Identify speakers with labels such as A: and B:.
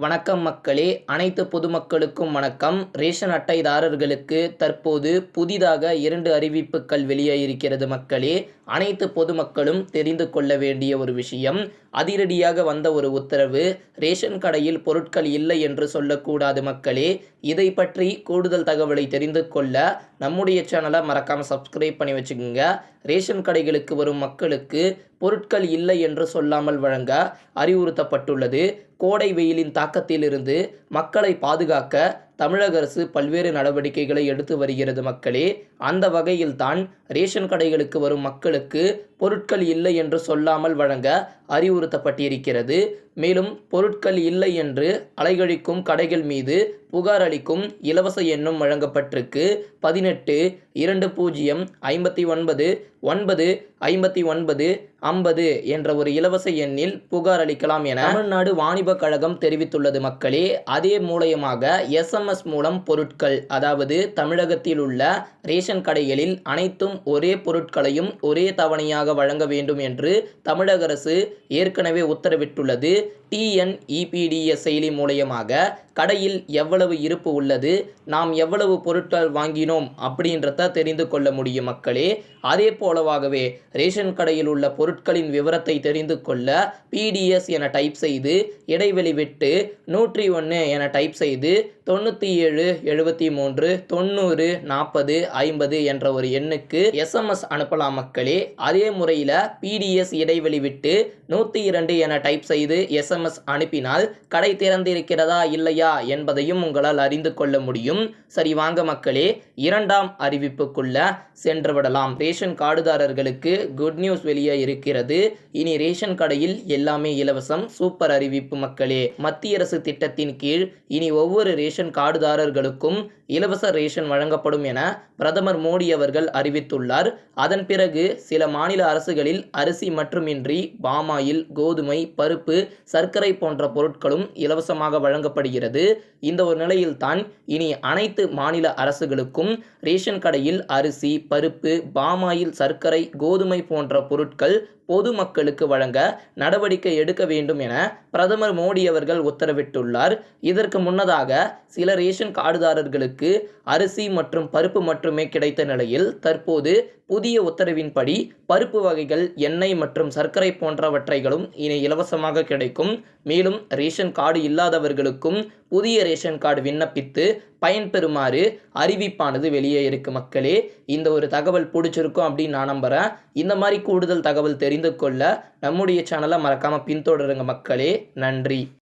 A: வணக்கம் மக்களே அனைத்து பொதுமக்களுக்கும் வணக்கம். ரேஷன் அட்டைதாரர்களுக்கு தற்போது புதிதாக இரண்டு அறிவிப்புகள் வெளியாகியிருக்கிறது மக்களே. அனைத்து பொதுமக்களும் தெரிந்து கொள்ள வேண்டிய ஒரு விஷயம். அதிரடியாக வந்த ஒரு உத்தரவு ரேஷன் கடையில் பொருட்கள் இல்லை என்று சொல்லக்கூடாது மக்களே. இதை பற்றி கூடுதல் தகவலை தெரிந்து கொள்ள நம்முடைய சேனலை மறக்காமல் சப்ஸ்கிரைப் பண்ணி வச்சுக்கோங்க. ரேஷன் கடைகளுக்கு வரும் மக்களுக்கு பொருட்கள் இல்லை என்று சொல்லாமல் வழங்க அறிவுறுத்தப்பட்டுள்ளது. கோடை வெயிலின் தாக்கத்திலிருந்து மக்களை பாதுகாக்க தமிழக அரசு பல்வேறு நடவடிக்கைகளை எடுத்து வருகிறது மக்களே. அந்த வகையில்தான் ரேஷன் கடைகளுக்கு வரும் மக்களுக்கு பொருட்கள் இல்லை என்று சொல்லாமல் வழங்க அறிவுறுத்தப்பட்டிருக்கிறது. மேலும் பொருட்கள் இல்லை என்று அலைகழிக்கும் கடைகள் மீது புகார் அளிக்கும் இலவச எண்ணும் வழங்கப்பட்டிருக்கு. பதினெட்டு இரண்டு பூஜ்ஜியம் ஐம்பத்தி ஒன்பது ஒன்பது ஐம்பத்தி ஒன்பது ஐம்பது என்ற ஒரு இலவச எண்ணில் புகார் அளிக்கலாம் என தமிழ்நாடு வாணிப கழகம் தெரிவித்துள்ளது மக்களே. அதே மூலயமாக எஸ்எம்எஸ் மூலம் பொருட்கள் அதாவது தமிழகத்தில் உள்ள ரேஷன் கடைகளில் அனைத்தும் ஒரே பொருட்களையும் ஒரே தவணையாக வழங்க வேண்டும் என்று தமிழக அரசு ஏற்கனவே உத்தரவிட்டுள்ளது. டிஎன்இபிடிஎஸ் செயலி மூலயமாக கடையில் எவ்வளவு இருப்பு உள்ளது? நாம் எவ்வளவு பொருட்கள் வாங்கினோம்? அப்படின்றத தெரிந்து கொள்ள முடியும் மக்களே. அதே போலவாகவே ரேஷன் கடையில் உள்ள பொருட்களின் விவரத்தை தெரிந்து கொள்ள பிடிஎஸ் என டைப் செய்து இடைவெளி விட்டு நூற்றி ஒன்று என டைப் செய்து தொண்ணூற்றி ஏழு எழுபத்தி மூன்று தொண்ணூறு நாற்பது ஐம்பது என்ற ஒரு எண்ணுக்கு எஸ்எம்எஸ் அனுப்பலாம் மக்களே. அதே முறையில் பிடிஎஸ் இடைவெளி விட்டு நூற்றி இரண்டு என டைப் செய்து எஸ்எம்எஸ் அனுப்பினால் கடை திறந்திருக்கிறதா இல்லையா என்பதையும் உங்களால் அறிந்து கொள்ள முடியும். சரி வாங்க மக்களே இரண்டாம் அறிவிப்புக்குள்ள சென்று விடலாம் ரேஷன் கார்டுதாரர்களுக்கு குட் நியூஸ் வெளியே இருக்கிறது. இனி ரேஷன் கடையில் எல்லாமே இலவசம். சூப்பர் அறிவிப்பு மக்களே. மத்திய அரசு திட்டத்தின் கீழ் இனி ஒவ்வொரு ரேஷன் கார்டுதாரர்களுக்கும் இலவச ரேஷன் வழங்கப்படும் என பிரதமர் மோடி அவர்கள் அறிவித்துள்ளார். அதன் பிறகு சில மாநில அரசுகளில் அரிசி மட்டுமின்றி பாமாயில் கோதுமை பருப்பு சர்க்கரை போன்ற பொருட்களும் இலவசமாக வழங்கப்படுகிறது. இந்த ஒரு நிலையில்தான் இனி அனைத்து மாநில அரசுகளுக்கும் ரேஷன் கடையில் அரிசி பருப்பு பாமாயில் சர்க்கரை கோதுமை போன்ற பொருட்கள் பொதுமக்களுக்கு வழங்க நடவடிக்கை எடுக்க வேண்டும் என பிரதமர் மோடி அவர்கள் உத்தரவிட்டுள்ளார். இதற்கு முன்னதாக சில ரேஷன் கார்டுதாரர்களுக்கு அரிசி மற்றும் பருப்பு மட்டுமே கிடைத்த நிலையில் தற்போது புதிய உத்தரவின்படி பருப்பு வகைகள் எண்ணெய் மற்றும் சர்க்கரை போன்றவற்றைகளும் இனி இலவசமாக கிடைக்கும். மேலும் ரேஷன் கார்டு இல்லாதவர்களுக்கும் புதிய ரேஷன் கார்டு விண்ணப்பித்து பயன்பெறுமாறு அறிவிப்பானது வெளியே இருக்கு மக்களே. இந்த ஒரு தகவல் பிடிச்சிருக்கும் அப்படின்னு நான் நம்புகிறேன் இந்த மாதிரி கூடுதல் தகவல் தெரிந்து கொள்ள நம்முடைய சேனலை மறக்காமல் பின்தொடருங்க மக்களே. நன்றி.